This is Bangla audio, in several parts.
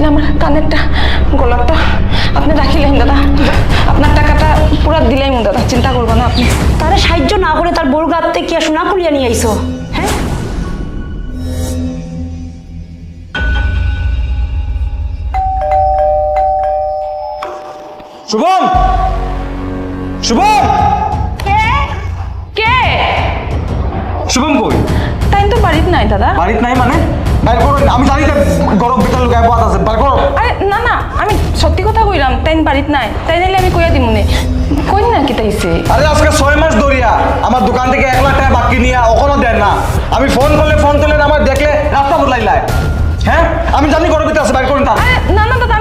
আপনি আমার কানেরটা গলারটা আপনি রাখিলেন দাদা। আপনার টাকাটা পুরা দিলেই দাদা। চিন্তা করব না আপনি। তারে সাহায্য না করে তার বড় গাতে কি সোনা খুলিয়া নিয়ে আইছো? হ্যাঁ? শুভম! শুভম! কে? কে? শুভম কই? তাই তো বাড়িতে নাই দাদা। বাড়িতে নাই মানে? আমি জানি তো গরম ভিতর লুকায় বাদ আছে বাইর করো। আরে না না আমি সত্যি কথা কইলাম তাই বাড়িতে নাই তাই নাইলে আমি কইয়া দিমুনে কই না কি তাইছে? আরে আজকে ছয় মাস ধরিয়া আমার দোকান থেকে এক লাখ টাকা বাকি নিয়ে ওখানে দেন না। আমি ফোন করলে ফোন তুলে আমার দেখলে রাস্তা বদলাইলাই হ্যাঁ? আমি জানি গরম ভিতর আছে বাইর করুন না না আমি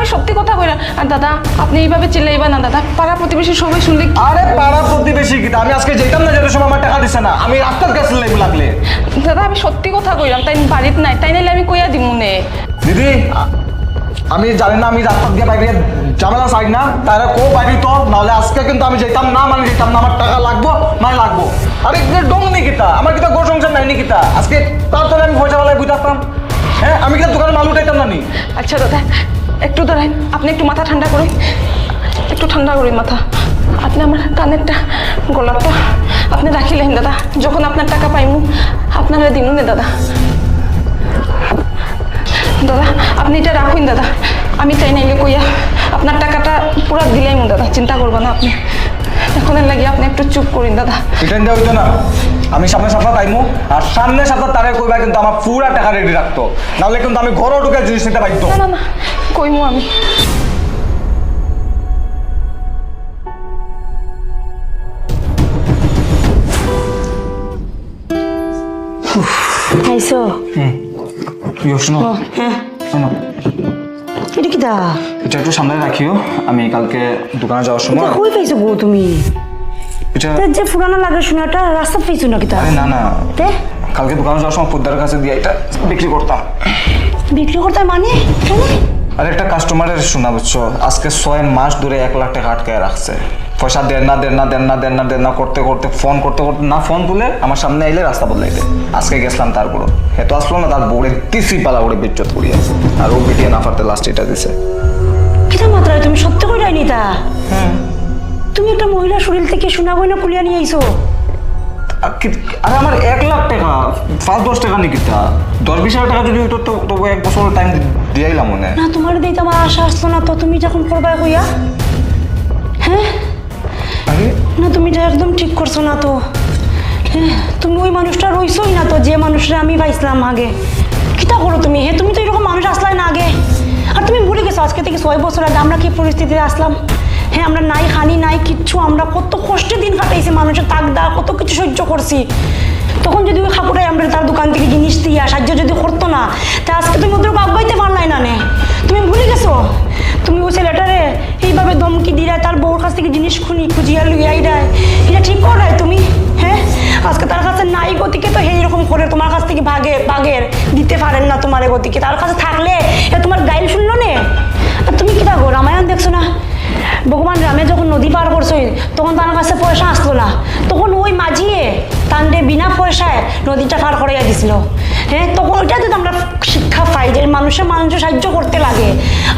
সত্যি কথা কইলাম আর দাদা আপনি এইভাবে চিল্লাইবা না দাদা। পাড়া প্রতিবেশী সবাই শুনলে কি- আরে পাড়া প্রতিবেশী কিটা আমি আজকে যেতাম না যেতে সময় আমার টাকা দিছে না। আমি রাস্তার কাছে লাগলে। দাদা আমি সত্যি কথা কইলাম তাই বাড়িতে নাই তাই নাইলে আমি কইয়া দিমু নে। দিদি আ- আমি জানি না আমি রাস্তা দিয়ে বাইরে ঝামেলা চাই না। তারা কো বাইরে তো নাহলে আজকে কিন্তু আমি যেতাম না মানে যেতাম না আমার টাকা লাগবো মানে লাগবো। আরে ডং নি কিতা আমার কিতা গোর সংসার নাই নি কিতা আজকে তাড়াতাড়ি আমি পয়সা বেলায় বুঝাতাম। হ্যাঁ আমি কিতা দোকানে মাল উঠাইতাম না নি আচ্ছা দাদা একটু দাঁড়ান আপনি একটু মাথা ঠান্ডা করুন। একটু ঠান্ডা করুন মাথা। আপনি আমার কানেরটা গলারটা আপনি রাখিলেন দাদা। যখন আপনার টাকা পাইমু আপনারা নে দাদা। দাদা আপনি এটা রাখুন দাদা। আমি তাই নাইলে কইয়া আপনার টাকাটা পুরা দিলাইমু দাদা। চিন্তা করবেন না আপনি। এখন লাগি আপনি একটু চুপ করুন দাদা। রিটার্ন দেওয়া হইতো না। আমি সামনে সপ্তাহ পাইমু আর সামনে সপ্তাহ তারে কইবা কিন্তু আমার পুরা টাকা রেডি রাখতো। নাহলে কিন্তু আমি ঘরও ঢুকে জিনিস নিতে পারতো না না না। কইমু আমি। শোনো। হ্যাঁ। শোনো। এটা কি দা? এটা একটু সামনে রাখিও। আমি কালকে দোকানে যাওয়ার সময় কই পাইছো গো তুমি? এটা যে পুরানো লাগে সোনাটা রাস্তা পাইছো নাকি তা? না না। তে? কালকে দোকানে যাওয়ার সময় পোদ্দার কাছে দিয়ে এটা বিক্রি করতাম। বিক্রি মানে? আর একটা কাস্টমারের শোনা বুঝছ? আজকে ছয় মাস ধরে এক লাখ টাকা আটকায় রাখছে। পয়সা দেন না দেন না দেন না দেন না দেন না করতে করতে ফোন করতে করতে না ফোন তুলে আমার সামনে আইলে রাস্তা বদলাইতে আজকে গেছিলাম তারপর হেতো আসলো না তার বউরে তিসি পালা করে বিচ্ছত করিয়া। আর ও বিটিয়ে না পারতে লাস্ট এটা দিছে। কিতা মাত্রায় তুমি সত্যি করে যাইনি তা তুমি একটা মহিলা শরীর থেকে সোনা গয়না কুলিয়া নিয়ে আইছো। আর আমার এক লাখ টাকা পাঁচ দশ টাকা নাকি তা দশ বিশ হাজার টাকা যদি হইতো তো তবু এক বছর টাইম দিয়াইলাম মনে। না তোমার দিতে আমার আশা আসলো না তো তুমি যখন করবা কইয়া। হ্যাঁ? আরে? না তুমি তো একদম ঠিক করছ না তো। হ্যাঁ তুমি ওই মানুষটা রইছই না তো যে মানুষটা আমি পাইছিলাম আগে। কিতা করো তুমি? হ্যাঁ তুমি তো এরকম মানুষ আসলাই না আগে। আর তুমি ভুলে গেছো আজকে থেকে ছয় বছর আগে আমরা কি পরিস্থিতিতে আসলাম? হ্যাঁ আমরা নাই, হানি নাই, কিচ্ছু, আমরা কত কষ্টে দিন কাটাইছি মানুষের তাক তাগদা কত কিছু সহ্য করছি। তখন যদি ওই খাপুরাই আমরা তার দোকান থেকে জিনিস দিয়া, সাহায্য যদি করতো না, তা আজকে তুমি ওদের আগাইতে পারলাই না নে। তুমি ভুলে গেছো? তুমি ওই ছেলেটারে এইভাবে ধমকি দিয়ে তার বউর কাছ থেকে জিনিস খুনি, খুঁজিয়া লুইয়াই দেয় এটা ঠিক করাই তুমি? হ্যাঁ? আজকে তার কাছে নাই গতিকে তো এইরকম করে তোমার কাছ থেকে ভাগে ভাগের দিতে পারেন না তোমার গতিকে। তার কাছে থাকলে তোমার গাইল শুনলো নে? তুমি কি থাকো রামায়ণ দেখছ না? ভগবান রামে যখন নদী পার করছ তখন তার কাছে পয়সা আসলো না। তখন ওই মাঝিয়ে তান্ডে বিনা পয়সায় নদীটা পার করাইয়া দিছিল। হ্যাঁ তখন ওইটাতে তো আমরা শিক্ষা পাই যে মানুষের মানুষের সাহায্য করতে লাগে।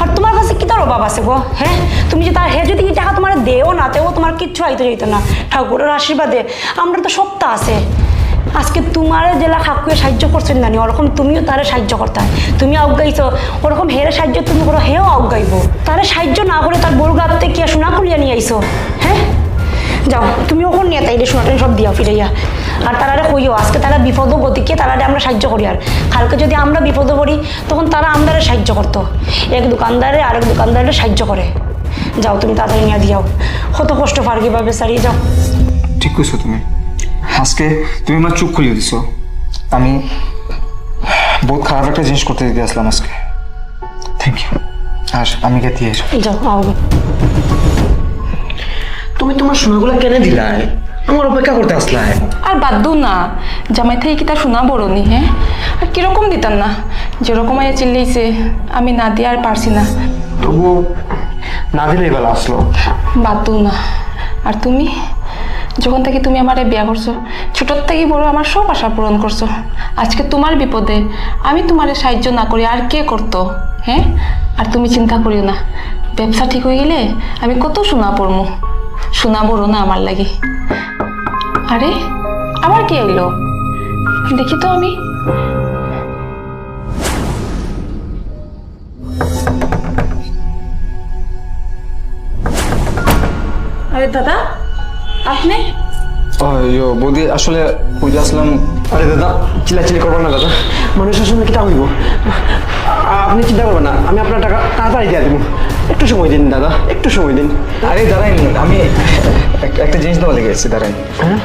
আর তোমার কাছে কি তার অভাব আছে গো? হ্যাঁ তুমি যে তার হে যদি এই টাকা তোমার দেও না, তেও তোমার কিচ্ছু আইতে যেত না। ঠাকুরের আশীর্বাদে। আমরা তো সপ্তাহ আছে। আজকে তোমার জেলা খাকুয়ে সাহায্য করছেন না ওরকম তুমিও তারে সাহায্য করতে তুমি আজ্ঞাইছো ওরকম হেরে সাহায্য তুমি করো, হেও আজ্ঞাইবো তারে সাহায্য না করে তার বড় গাতে কি সোনা খুলিয়া নিয়ে আইছো হ্যাঁ? যাও, তুমি ওখান নিয়ে তাইলে সোনাটা সব দিয়া ফিরাইয়া। আর তারা কইও, আজকে তারা বিপদ গতিকে তারা আমরা সাহায্য করি আর। কালকে যদি আমরা বিপদে পড়ি, তখন তারা আমাদের সাহায্য করতো। এক দোকানদারে আরেক দোকানদারে সাহায্য করে। যাও, তুমি তাড়াতাড়ি নিয়ে দিয়াও। কত কষ্ট পার কীভাবে সারিয়ে যাও। ঠিক কইছো তুমি। আজকে তুমি আমার চুপ খুলিয়ে দিছো। আমি বহুত খারাপ একটা জিনিস করতে দিতে আসলাম আজকে। থ্যাংক ইউ আর আমি কে দিয়ে যাও তুমি তোমার সোনাগুলো কেন দিলাই? আমার অপেক্ষা করতে আসলাই। আর বাদ দৌ না। জামাই থেকে কি তার শোনা বড়নি হ্যাঁ? আর কীরকম দিতাম না? যেরকম আয়া চিল্লাইছে আমি না দিয়ে আর পারছি না। তবুও না দিলে এবার আসলো। বাদ দৌ না। আর তুমি? যখন থেকে তুমি আমারে বিয়া করছ, ছোটোর থেকে বড় আমার সব আশা পূরণ করছ। আজকে তোমার বিপদে আমি তোমারে সাহায্য না করি আর কে করতো হ্যাঁ? আর তুমি চিন্তা করিও না, ব্যবসা ঠিক হয়ে গেলে আমি কত সোনা পড়মু সোনা বড় না আমার লাগে। আরে আবার কি এলো? দেখি তো আমি। আরে দাদা আপনি? ইয়ো বৌদি আসলে পুজো আসলাম। আরে দাদা চিল্লাচিল্লি করবেন না দাদা। মানুষের সঙ্গে কিটা হইব? আপনি চিন্তা করবেন না আমি আপনার টাকা তাড়াতাড়ি দিয়ে দেবো। একটু সময় দিন দাদা একটু সময় দিন। আরে দাঁড়াই আমি এক- একটা জিনিস দেওয়া লেগেছি দাঁড়াই হ্যাঁ?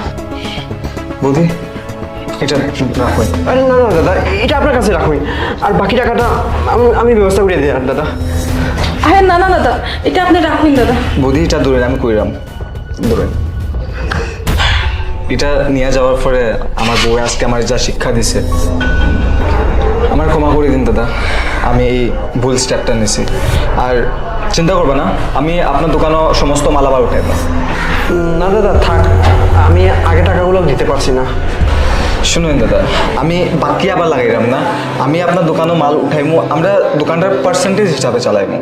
বৌদি এটা রাখো আরে না না দাদা এটা আপনার কাছে রাখুন। আর বাকি টাকাটা আমি আমি ব্যবস্থা করে দিই দাদা। আরে না না দাদা এটা আপনি রাখুন দাদা। বৌদি এটা দূরে আমি কইরাম। দূরে। এটা নিয়ে যাওয়ার পরে আমার বউ আজকে আমার যা শিক্ষা দিছে, আমার ক্ষমা করে দিন দাদা, আমি এই ভুল স্টেপটা নিছি। আর চিন্তা করবে না, আমি আপনার দোকানও সমস্ত মালাবার উঠাই না দাদা, থাক, আমি আগে টাকাগুলো দিতে পারছি না। শুনুন দাদা আমি বাকি আবার লাগাইলাম না। আমি আপনার দোকানও মাল উঠাইমু আমরা দোকানটার পার্সেন্টেজ হিসাবে চালাইমু।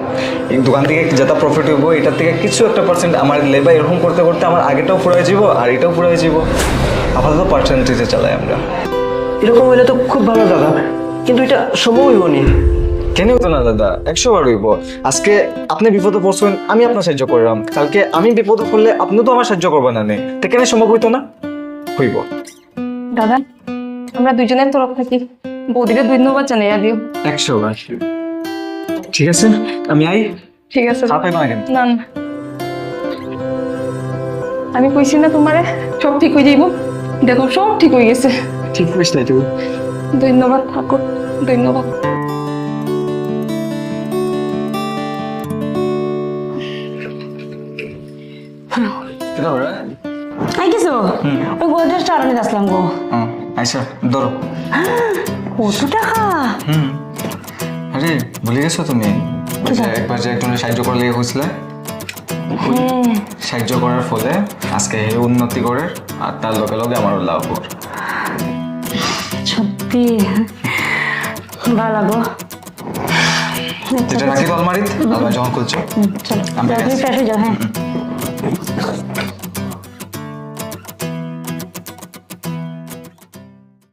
এই দোকান থেকে যেটা প্রফিট হইব এটার থেকে কিছু একটা পার্সেন্ট আমার লেবা এরকম করতে করতে আমার আগেটাও পুরো হয়ে যাব আর এটাও পুরো হয়ে যাব আপাতত পার্সেন্টেজে চালাই আমরা। এরকম হলে তো খুব ভালো দাদা কিন্তু এটা সম্ভব হইব নি। কেন হতো না দাদা? একশো বার হইব। আজকে আপনি বিপদে পড়ছেন আমি আপনার সাহায্য করলাম। কালকে আমি বিপদে পড়লে আপনি তো আমার সাহায্য করবেন না নে। তো কেন সম্ভব হইতো না? হইব। দাদা আমরা দুজনের তরফ থেকে বৌদিকে ধন্যবাদ জানাইয়া দিও একশো বার ঠিক আছে আমি আই। ঠিক আছে। না কেন না না। আমি কইছি না তোমারে সব ঠিক হয়ে যাইব। দেখো সব ঠিক হয়ে গেছে। ঠিক করিস তুমি ধন্যবাদ ঠাকুর। ধন্যবাদ। ওই গোদরেজটা আড়ানি আসলাম গো। আচ্ছা ধরো। কত টাকা? হুম। আরে ভুলে গেছো তুমি? একবার যে একজনের সাহায্য করলে হয়েছিলে। হ্যাঁ। সাহায্য করার ফলে আজকে এই উন্নতি করে আর তার লগে লগে আমারও লাভ কর সত্যি? ভালো গো। যেটা রাখি তো আলমারিত আলমারি যখন খুলছো? চলো। আমি তুমি গেছি। ফ্রেশ হয়ে যাও হ্যাঁ।